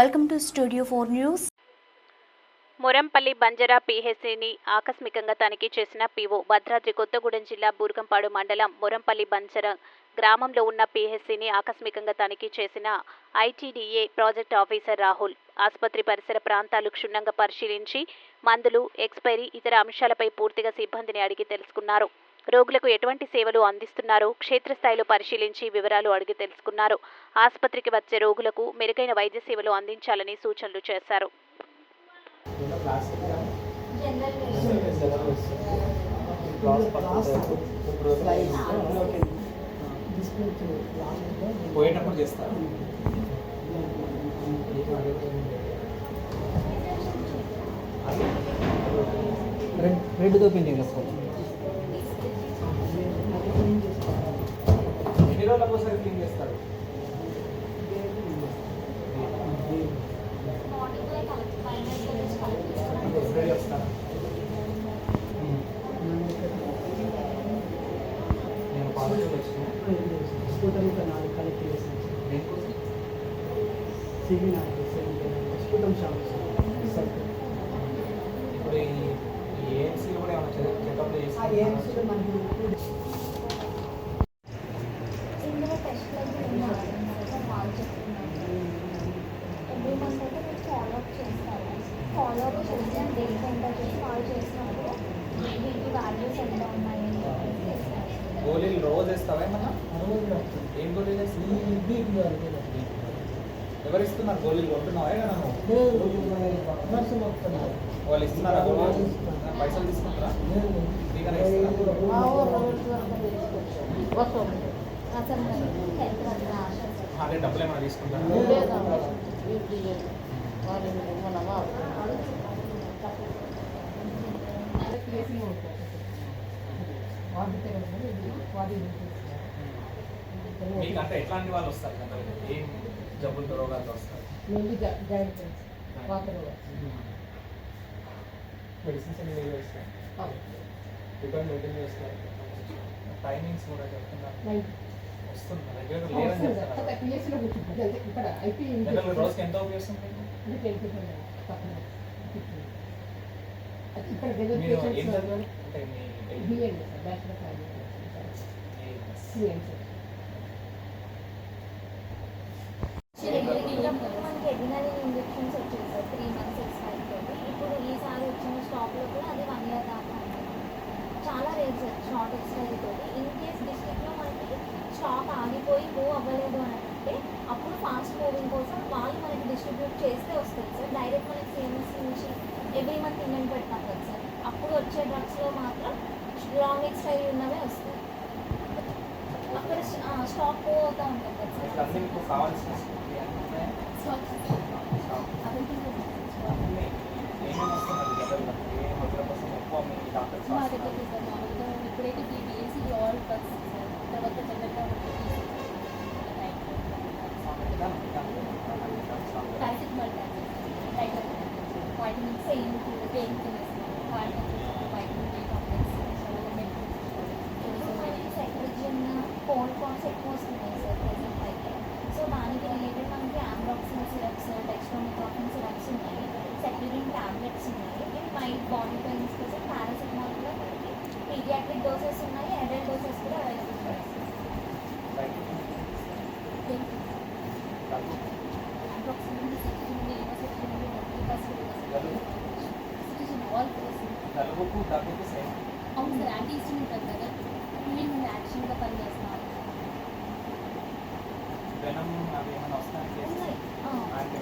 Welcome to studio four news. Morampalli Banjara పీహెచ్సిని ఆకస్మికంగా తనిఖీ చేసిన పీఓ భద్రాద్రి కొత్తగూడెం జిల్లా బూర్గంపాడు మండలం మొరంపల్లి బంజరా గ్రామంలో ఉన్న పీహెచ్సిని ఆకస్మికంగా తనిఖీ చేసిన ఐటీడీఏ ప్రాజెక్ట్ ఆఫీసర్ రాహుల్. ఆసుపత్రి పరిసర ప్రాంతాలు క్షుణ్ణంగా పరిశీలించి మందులు ఎక్స్పైరీ ఇతర అంశాలపై పూర్తిగా సిబ్బందిని అడిగి తెలుసుకున్నారు. రోగులకు ఎటువంటి సేవలు అందిస్తున్నారో? క్షేత్రస్థాయిలో పరిశీలించి వివరాలు అడిగి తెలుసుకున్నారు. ఆసుపత్రికి వచ్చే రోగులకు మెరుగైన వైద్య సేవలు అందించాలని సూచనలు చేశారు. పోయేటప్పుడు చేస్తారు. రెడ్ పెయింటింగ్ వేసుకోవాలి రోజులకు ఒకసారి క్లీన్ చేస్తారు. ఇప్పుడు ఈ ఏఎన్సీలో కూడా ఏమైనా చెకప్లు చేస్తారు ఏఎంసీలో మనకి ఇందులో టెస్ట్లకి ఉన్నాయి వాళ్ళు చెప్తున్నారు ఎవ్రీ మంత్ అయితే మీరు ఫాలో అప్ చేస్తారు అప్ చేసి డేట్ ఎంత చేసి వాళ్ళు చేసినప్పుడు వీటి వాల్యూస్ ఎంత ఉన్నాయి అని చెప్పేసి చేస్తారు. గోళీలు? రోజు వేస్తావా ఏమన్నా? ఏం గోళీలు ఎవరు ఇస్తున్నారు గోళీలు? కొంటున్నావా నువ్వు వాళ్ళు ఇస్తున్నారా గోళీలు? పైసలు తీసుకుంటారా? అదే డబ్బులు ఏమైనా తీసుకుంటారా? మీకు అంటే ఎట్లాంటి వాళ్ళు వస్తారు? ఏం జబ్బులతో రోగాలతో వస్తారు? మెడిసిన్స్ అన్ని మీరు మెయింటైన్ చేస్తారు? టైమింగ్స్ కూడా చెప్తున్నారు వస్తుంది. రెగ్యులర్ లేదని చెప్తున్నారు జనరల్ రోజుకి ఎంత ఉపయోగిస్తుంది మనకి ఎడినరీ ఇంజెక్షన్స్ వచ్చేది సార్ త్రీ మంత్స్ ఎక్స్పైర్ తోటి. ఇప్పుడు ఈసారి వచ్చిన స్టాక్లో కూడా అది వన్ ఇయర్ దాకా. చాలా షార్ట్ ఎక్స్పైరీ తోటి. ఇన్ కేస్ డిస్ట్రిక్ట్లో మనకి స్టాక్ ఆగిపోయి మూవ్ అవ్వలేదు అని అంటే అప్పుడు ఫాస్ట్ మూవింగ్ కోసం వాళ్ళు మనకి డిస్ట్రిబ్యూట్ చేస్తే వస్తుంది సార్. డైరెక్ట్ మనకి సిఎంఎస్ నుంచి ఎవ్రీ మంత్ ఇన్వెంట్ పెడతాం కదా సార్. అప్పుడు వచ్చే డ్రగ్స్లో మాత్రం లాంగ్ ఎక్స్పైరీ ఉన్నవే వస్తాయి. అక్కడ స్టాక్ పోతా అవుతూ ఉంటుంది vitamin C pain killers vitamin D complex ఇప్పుడు మనకి సెక్రజిన్ కోల్డ్ కాఫ్స్ ఎక్కువ వస్తున్నాయి సార్ ప్రెసెంట్ అయితే సో దానికి రిలేటెడ్ మనకి ఆంబ్రాక్సిన్ సిరప్స్ డెక్స్ట్రోమిథాఫిన్ సిరప్స్ ఉన్నాయి సెక్రజిన్ టాబ్లెట్స్ ఉన్నాయి ఇవి మైల్డ్ బాడీ పెయిన్స్ కోసం పారాసిటమాల్ కూడా మనకి పీడియాట్రిక్ డోసెస్ ఉన్నాయి అడల్ట్ డోసెస్ కూడా అవైలబుల్ ఉన్నాయి కలవకు కాకపోతే సైన్ అవును సార్ యాంటీ ఇన్స్ట్రుమెంట్ కదా ఫీలింగ్ ఉంది యాక్షన్గా పనిచేస్తాం వెనం అవి ఏమైనా వస్తాయి అంటే